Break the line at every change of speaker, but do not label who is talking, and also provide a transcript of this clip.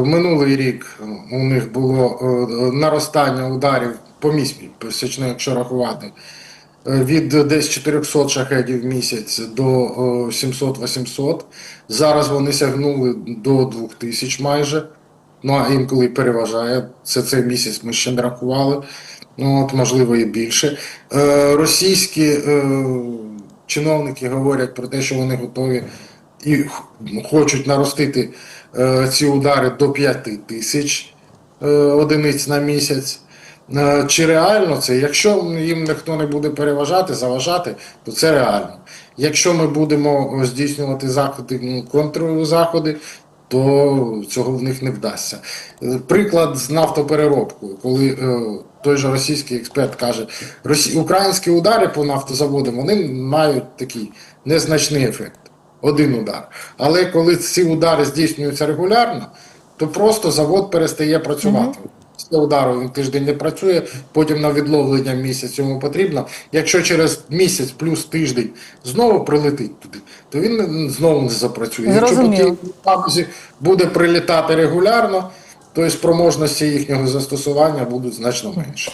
Минулий рік у них було е, наростання ударів по пересічно, якщо рахувати, е, від десь 400 шахедів в місяць до е, 700-800. Зараз вони сягнули до 2000 майже. Ну а інколи переважає. Це цей місяць ми ще не рахували. Ну, от, можливо, і більше. Е, російські е, чиновники говорять про те, що вони готові і хочуть наростити е, ці удари до 5 тисяч е, одиниць на місяць. Е, Чи реально це? Якщо їм ніхто не буде переважати, заважати, то це реально. Якщо ми будемо здійснювати заходи, ну, контрзаходи, то цього в них не вдасться. Приклад з нафтопереробкою, коли е, той же російський експерт каже, росі... українські удари по нафтозаводам вони мають такий незначний ефект. Один удар. Але коли ці удари здійснюються регулярно, то просто завод перестає працювати. Після удару він тиждень не працює, потім на відловлення місяць йому потрібно. Якщо через місяць плюс тиждень знову прилетить туди, то він знову не запрацює. Якщо по тій буде прилітати регулярно, то і спроможності їхнього застосування будуть значно менше.